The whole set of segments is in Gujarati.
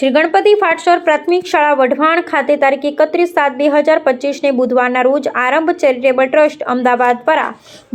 શ્રી ગણપતિ ફાટસર પ્રાથમિક શાળા વઢવાણ ખાતે તારીખ એકત્રીસ સાત બે હજાર પચીસને બુધવારના રોજ આરંભ ચેરિટેબલ ટ્રસ્ટ અમદાવાદ દ્વારા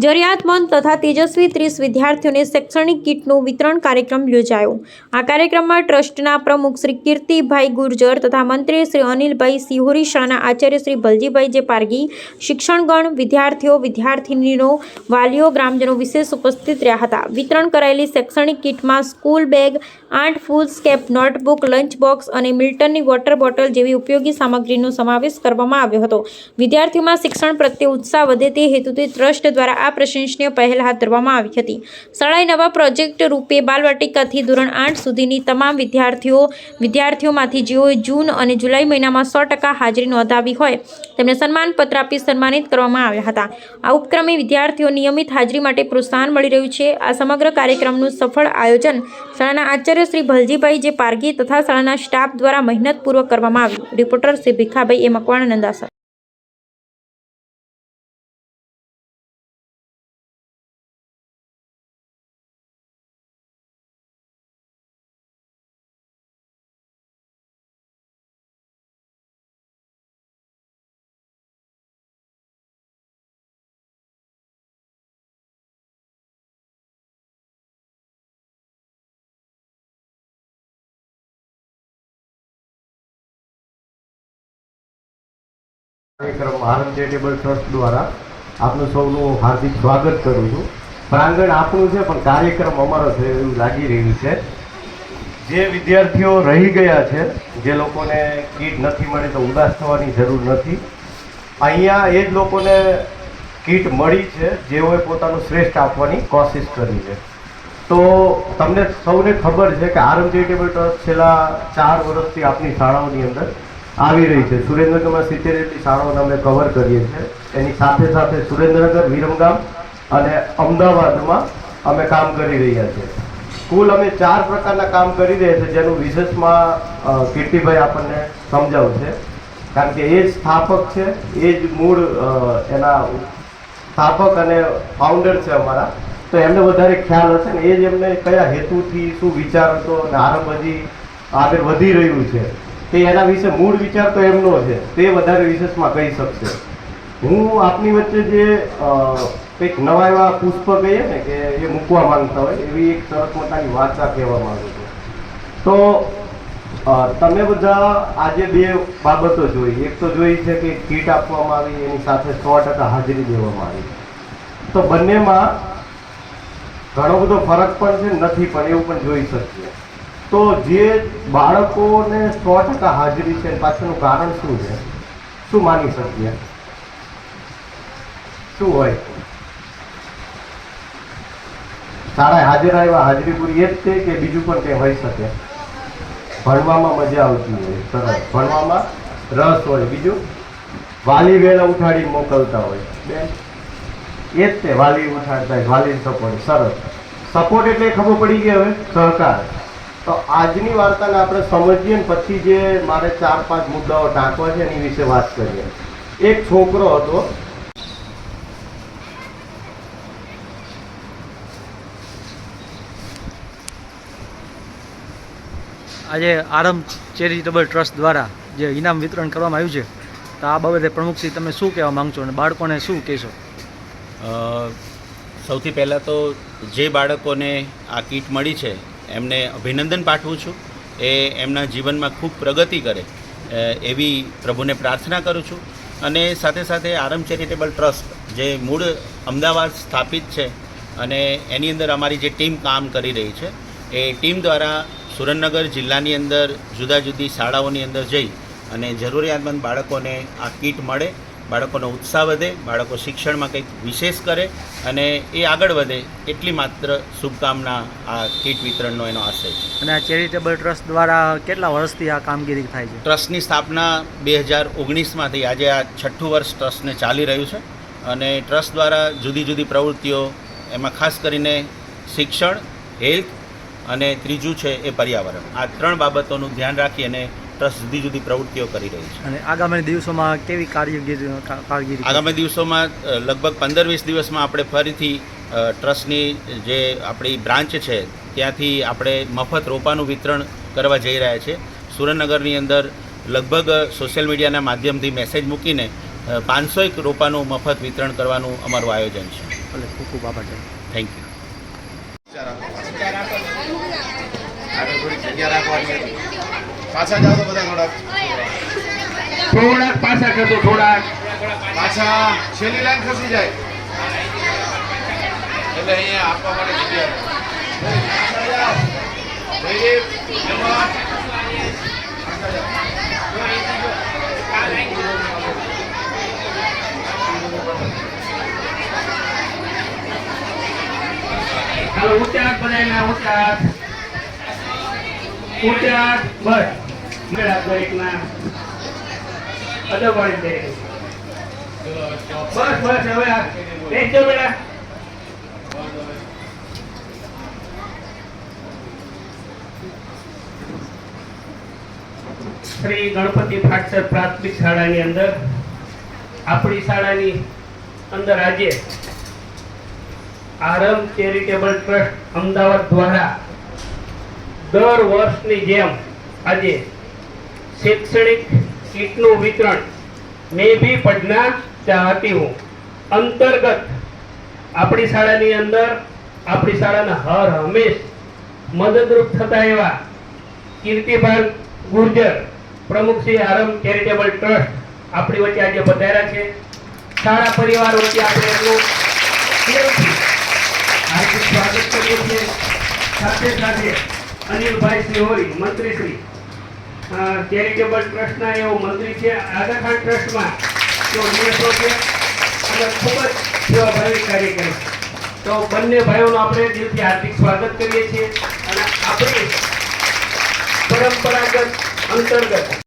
જરૂરિયાતમંદ તથા તેજસ્વી ત્રીસ વિદ્યાર્થીઓને શૈક્ષણિક કીટનું વિતરણ કાર્યક્રમ યોજાયો. આ કાર્યક્રમમાં ટ્રસ્ટના પ્રમુખ શ્રી કીર્તિભાઈ ગુર્જર તથા મંત્રી શ્રી અનિલભાઈ સિહોરી, શાળાના આચાર્ય શ્રી ભલજીભાઈ જે પારગી શિક્ષણગણ, વિદ્યાર્થીઓ વિદ્યાર્થિનીઓ વાલીઓ, ગ્રામજનો વિશેષ ઉપસ્થિત રહ્યા હતા. વિતરણ કરાયેલી શૈક્ષણિક કીટમાં સ્કૂલ બેગ આઠ foolscap notebook lunch box અને મિલ્ટનની વોટર બોટલ જેવી ઉપયોગી સામગ્રીનો સમાવેશ કરવામાં આવ્યો હતો. વિદ્યાર્થીઓમાં શિક્ષણ પ્રત્યે ઉત્સાહ વધે તે હેતુથી ટ્રસ્ટ દ્વારા આ પ્રશંસનીય પહેલ હાથ ધરવામાં આવી હતી. શાળાએ નવા પ્રોજેક્ટ રૂપે બાલવાટિકાથી ધોરણ આઠ સુધીની તમામ વિદ્યાર્થીઓ, વિદ્યાર્થીઓમાંથી જેઓએ જૂન અને જુલાઈ મહિનામાં સો ટકા હાજરી નોંધાવી હોય, તેમને સન્માનપત્ર આપી સન્માનિત કરવામાં આવ્યા હતા. આ ઉપક્રમે વિદ્યાર્થીઓ નિયમિત હાજરી માટે પ્રોત્સાહન મળી રહ્યું છે. આ સમગ્ર કાર્યક્રમનું સફળ આયોજન શાળાના આચાર્ય શ્રી ભલજીભાઈ જે પારગી તથા શાળાના સ્ટાફ દ્વારા મહેનતપૂર્વક કરવામાં આવ્યું. રિપોર્ટર શ્રી ભીખાભાઈ એ મકવાણ નંદાસર કાર્યક્રમ આનંદ ચેરિટેબલ ટ્રસ્ટ દ્વારા આપનું સૌનું હાર્દિક સ્વાગત કરું છું. પ્રાંગણ આપણું છે, પણ કાર્યક્રમ અમારો છે એવું લાગી રહ્યું છે. જે વિદ્યાર્થીઓ રહી ગયા છે, જે લોકોને કીટ નથી મળી તો ઉદાસ થવાની જરૂર નથી. અહીંયા એ જ લોકોને કીટ મળી છે, જેઓએ પોતાનું શ્રેષ્ઠ આપવાની કોશિશ કરી છે. તો તમને સૌને ખબર છે કે આરમ ચેરિટેબલ ટ્રસ્ટ છેલ્લા ચાર વર્ષથી આપની શાળાઓની અંદર આવી રહી છે. સુરેન્દ્રનગરમાં સિત્તેર જેટલી શાળાઓને અમે કવર કરીએ છીએ. એની સાથે સાથે સુરેન્દ્રનગર, વિરમગામ અને અમદાવાદમાં અમે કામ કરી રહ્યા છીએ. કુલ અમે ચાર પ્રકારના કામ કરી રહ્યા છીએ, જેનું વિશેષમાં કીર્તિભાઈ આપણને સમજાવશે કારણ કે એ જ સ્થાપક છે, એ જ મૂળ એના સ્થાપક અને ફાઉન્ડર છે અમારા. તો એમને વધારે ખ્યાલ હશે ને એ જ એમને કયા હેતુથી શું વિચાર હતો અને આરંભ હજી આગળ વધી રહ્યું છે. તે એના વિશે મૂળ વિચાર તો એમનો છે. તે વધારે વિશેષમાં કહી શકશે. હું આપની વચ્ચે જે કંઈક નવા એવા પુષ્પ કહીએ ને કે એ મૂકવા માંગતા હોય, એવી એક સરસ મોટાની વાર્તા કહેવા માંગુ છું. તો તમે બધા આજે બે બાબતો જોઈ. એક તો જોઈ છે કે કીટ આપવામાં આવી, એની સાથે સો ટકા હાજરી દેવામાં આવી. તો બંનેમાં ઘણો બધો ફરક પણ છે, નથી પણ, એવું પણ જોઈ શકીએ. તો જે બાળકોને સો ટકા હાજરી છે પાછળનું કારણ શું છે? શું માની શકીએ? શું હોય? શાળાએ હાજર આવ્યા, હાજરી પૂરી એ જ છે કે બીજું પણ કંઈ હોઈ શકે? ભણવામાં મજા આવતી હોય, સરસ. ભણવામાં રસ હોય. બીજું? વાલી વેલા ઉઠાડી મોકલતા હોય. બેન એ જ તે વાલી ઉઠાડતા વાલી સપોર્ટ સરસ. સપોર્ટ એટલે ખબર પડી ગઈ હવે? સહકાર. તો આજની વાર્તાને આપણે સમજીએ ને પછી જે મારે ચાર પાંચ મુદ્દાઓ ટાંકવા છે એની વિશે વાત કરીએ. એક છોકરો હતો. આજે આરંભ ચેરિટેબલ ટ્રસ્ટ દ્વારા જે ઇનામ વિતરણ કરવામાં આવ્યું છે તો આ બાબતે પ્રમુખશ્રી તમે શું કહેવા માંગશો અને બાળકોને શું કહેશો? અ, સૌથી પહેલાં તો જે બાળકોને આ કીટ મળી છે એમને અભિનંદન પાઠવું છું. એ એમના જીવનમાં ખૂબ પ્રગતિ કરે. એવી પ્રભુને પ્રાર્થના કરું છું. અને સાથે સાથે આરમ ચેરિટેબલ ટ્રસ્ટ, જે મૂળ અમદાવાદ સ્થાપિત છે અને એની અંદર અમારી જે ટીમ કામ કરી રહી છે, એ ટીમ દ્વારા સુરેન્દ્રનગર જિલ્લાની અંદર જુદા જુદી શાળાઓની અંદર જઈ અને જરૂરિયાતમંદ બાળકોને આ કીટ મળે બાળકોનો ઉત્સાહ વધે બાળકો શિક્ષણમાં કંઈક વિશેષ કરે અને એ આગળ વધે એટલી માત્ર શુભકામના આ કીટ વિતરણનો એનો આશય છે. અને આ ચેરિટેબલ ટ્રસ્ટ દ્વારા કેટલા વર્ષથી આ કામગીરી થાય છે? ટ્રસ્ટની સ્થાપના બે હજાર ઓગણીસમાંથી આજે આ છઠ્ઠું વર્ષ ટ્રસ્ટને ચાલી રહ્યું છે અને ટ્રસ્ટ દ્વારા જુદી જુદી પ્રવૃત્તિઓ એમાં ખાસ કરીને શિક્ષણ હેલ્થ અને ત્રીજું છે એ પર્યાવરણ. આ ત્રણ બાબતોનું ધ્યાન રાખી અને ટ્રસ્ટ જુદી જુદી પ્રવૃત્તિઓ કરી રહી છે અને આગામી દિવસોમાં કેવી કાર્યગીરી કા- કામગીરી આગામી દિવસોમાં લગભગ પંદર વીસ દિવસમાં આપણે ફરીથી ટ્રસ્ટની જે આપણી બ્રાન્ચ છે ત્યાંથી આપણે મફત રોપાનું વિતરણ કરવા જઈ રહ્યા છે સુરેન્દ્રનગરની અંદર લગભગ સોશિયલ મીડિયાના માધ્યમથી મેસેજ મૂકીને પાંચસો એક રોપાનું મફત વિતરણ કરવાનું અમારું આયોજન છે ભલે ખૂબ ખૂબ આભાર. થેન્ક યુ જગ્યા રાખવાની. પાછા જાઓ તો બધા થોડાક. થોડાક પાછા ખસો થોડાક. પાછા છેલ્લી લાઈન ખસી જાય. એટલે અહીંયા આપવા માટે જગ્યા. હાલો ઊંચા બધાયના ઊંચા ઊંચા બસ. શ્રી ગણપતિ ફાટસર પ્રાથમિક શાળાની અંદર, આપણી શાળાની અંદર આજે આરમ ચેરિટેબલ ટ્રસ્ટ અમદાવાદ દ્વારા દર વર્ષની જેમ આજે શૈક્ષણિક કીટનું વિતરણ મેં ભી પઢના ચાહતી હું. અંતર્ગત આપણી શાળાની અંદર આપણી શાળાના હર હંમેશ મદદરૂપ થતા એવા કીર્તિભાન ગુર્જર, પ્રમુખ શ્રી આરમ ચેરિટેબલ ટ્રસ્ટ આપણી વચ્ચે આજે પધાર્યા છે. શાળા પરિવાર વચ્ચે આપણે એમનું હાર્દિક સ્વાગત કરીએ છીએ. સાથે સાથે અનિલભાઈ સિહોરી મંત્રી શ્રી ચેરિટેબલ ટ્રસ્ટના એવો મંત્રી છે આગા ખાન ટ્રસ્ટમાં તો નિયતો છે. અને ખૂબ જ સેવાભાવી કાર્ય કરે તો બંને ભાઈઓનું આપણે દિલથી હાર્દિક સ્વાગત કરીએ છીએ. અને આપણી પરંપરાગત અંતર્ગત